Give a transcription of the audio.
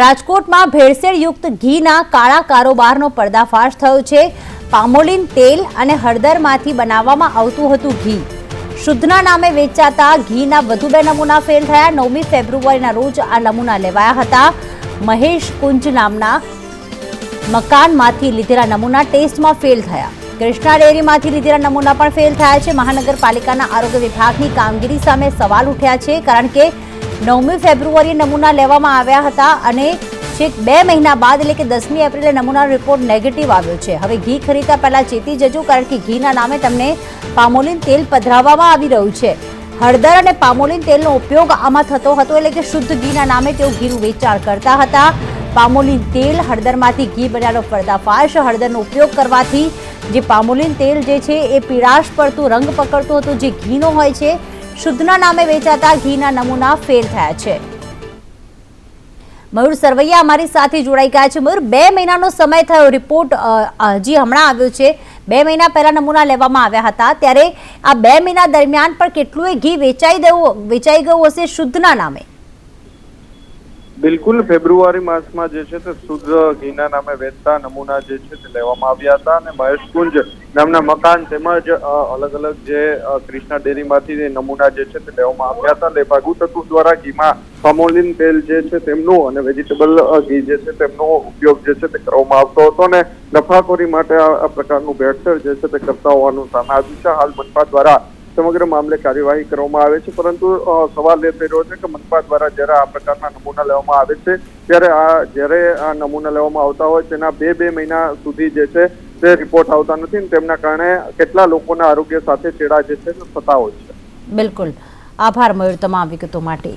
રાજકોટમાં ભેળસેળયુક્ત ઘીના કાળા કારોબારનો પર્દાફાશ થયો છે. પામોલિન તેલ અને હળદરમાંથી બનાવવામાં આવતું હતું ઘી. શુદ્ધના નામે વેચાતા ઘીના વધુ બે નમૂના ફેલ થયા. નવમી ફેબ્રુઆરીના રોજ આ નમૂના લેવાયા હતા. મહેશ કુંજ નામના મકાનમાંથી લીધેલા નમૂના ટેસ્ટમાં ફેલ થયા. કૃષ્ણા ડેરીમાંથી લીધેલા નમૂના પણ ફેલ થયા છે. મહાનગરપાલિકાના આરોગ્ય વિભાગની કામગીરી સામે સવાલ ઉઠ્યા છે, કારણ કે નવમી ફેબ્રુઆરીએ નમૂના લેવામાં આવ્યા હતા અને છેક બે મહિના બાદ એટલે કે દસમી એપ્રિલે નમૂનાનો રિપોર્ટ નેગેટિવ આવ્યો છે. હવે ઘી ખરીદતા પહેલા ચેતી જજો કારણ કે ઘીના નામે તમને પામોલિન તેલ પધરાવવામાં આવી રહ્યું છે. હળદર અને પામોલિન તેલનો ઉપયોગ આમાં થતો હતો એટલે કે શુદ્ધ ઘીના નામે તેઓ ઘીનું વેચાણ કરતા હતા. પામોલિન તેલ હળદરમાંથી ઘી બનાવવાનો પર્દાફાશ હળદરનો ઉપયોગ કરવાથી જે પામોલિન તેલ જે છે એ પીળાશ પડતું, રંગ પકડતું હતું, જે ઘીનો હોય છે શુદ્ધના નામે વેચાતા ઘીના નમૂના ફેલ થયા છે. મયુર સરવૈયા અમારી સાથે જોડાઈ ગયા છે. મયુર, બે મહિનાનો સમય થયો. રિપોર્ટ હજી હમણાં આવ્યો છે. બે મહિના પહેલા નમૂના લેવામાં આવ્યા હતા. ત્યારે આ બે મહિના દરમિયાન પણ કેટલું ઘી વેચાઈ દેવું, વેચાઈ ગયું હશે શુદ્ધના નામે. બિલકુલ, ફેબ્રુઆરી માસમાં જે છે તે શુદ્ધ ઘીના નામે વેચતા નમૂના જે છે તે લેવામાં આવ્યા હતા અને મહેશકુંજ નામના મકાન તેમજ અલગ અલગ જે કૃષ્ણા ડેરીમાંથી નમૂના જે છે તે લેવામાં આવ્યા હતા. લેભાગુ ભાગુ તત્વ દ્વારા ઘીમાં ફમોલિન તેલ જે છે તેમનું અને વેજીટેબલ ઘી જે છે તેમનો ઉપયોગ જે છે તે કરવામાં આવતો હતો અને નફાખોરી માટે આ પ્રકારનું ભેળસેળ જે છે તે કરતા હોવાનું સામે આવ્યું છે. હાલ મનપા દ્વારા સમગ્ર મામલે કાર્યવાહી કરવામાં આવે છે, પરંતુ સવાલ એ થઈ રહ્યો છે કે મનપા દ્વારા જ્યારે આ પ્રકારના નમૂના લેવામાં આવે છે, ત્યારે આ, જ્યારે આ નમૂના લેવામાં આવતા હોય, તેના બે બે મહિના સુધી જે છે, તે રિપોર્ટ આવતા નથી ને તેમના કારણે કેટલા લોકોના આરોગ્ય સાથે ચેડા જે છે થતા હોય છે. બિલકુલ. આભાર, મયુર, તમામ વિગતો માટે.